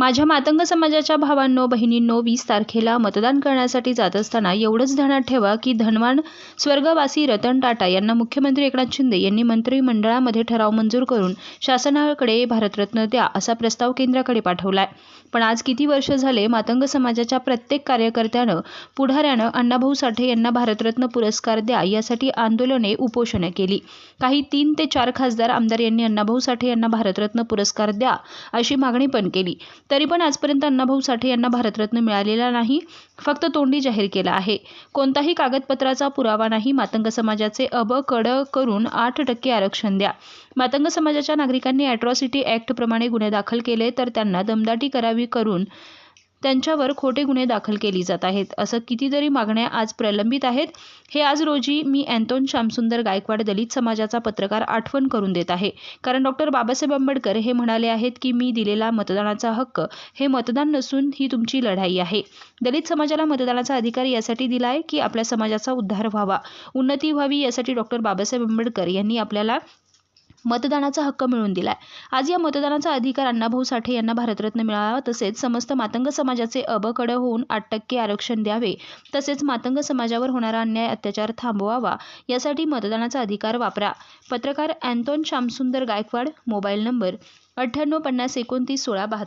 माझ्या मातंग समाजाच्या भावांनो बहिणींनो वीस तारखेला मतदान करण्यासाठी जात असताना एवढंच ध्यानात ठेवा की धनवान स्वर्गवासी रतन टाटा यांना मुख्यमंत्री एकनाथ शिंदे यांनी मंत्रिमंडळामध्ये ठराव मंजूर करून शासनाकडे भारतरत्न द्या असा प्रस्ताव केंद्राकडे पाठवलाय. पण आज किती वर्ष झाले मातंग समाजाच्या प्रत्येक कार्यकर्त्यानं पुढाऱ्यानं अण्णाभाऊ साठे यांना भारतरत्न पुरस्कार द्या यासाठी आंदोलने उपोषणे केली. काही तीन ते चार खासदार आमदार यांनी अण्णाभाऊ साठे यांना भारतरत्न पुरस्कार द्या अशी मागणी पण केली. तरी पण आजपर्यंत अण्णाभाऊ साठे यांना भारतरत्न मिळालेला नाही. फक्त तोंडी जाहीर केला आहे. कोणताही कागदपत्राचा पुरावा नाही. मातंग समाजाचे अब कड करून आठ टक्के आरक्षण द्या. मातंग समाजाच्या नागरिकांनी अॅट्रॉसिटी ऍक्टप्रमाणे गुन्हे दाखल केले तर त्यांना दमदाटी करावी करून त्यांच्यावर खोटे गुन्हे दाखल केली जात आहेत. असं कितीतरी मागण्या आज प्रलंबित आहेत. हे आज रोजी मी अँतोन श्यामसुंदर गायकवाड दलित समाजाचा पत्रकार आठवण करून देत आहे. कारण डॉक्टर बाबासाहेब आंबेडकर हे म्हणाले आहेत की मी दिलेला मतदानाचा हक्क हे मतदान नसून ही तुमची लढाई आहे. दलित समाजाला मतदानाचा अधिकार यासाठी दिला आहे की आपल्या समाजाचा उद्धार व्हावा. उन्नती व्हावी यासाठी डॉक्टर बाबासाहेब आंबेडकर यांनी आपल्याला मतदानाचा हक्क मिळवून दिलाय. आज या मतदानाचा अधिकार अण्णाभाऊ साठे यांना भारतरत्न मिळावा तसेच समस्त मातंग समाजाचे अबकड होऊन आठ टक्के आरक्षण द्यावे तसेच मातंग समाजावर होणारा अन्याय अत्याचार थांबवावा यासाठी मतदानाचा अधिकार वापरा. पत्रकार अँतोन श्यामसुंदर गायकवाड मोबाईल नंबर अठ्ठ्याण्णव पन्नास एकोणतीस सोळा बहात्तर.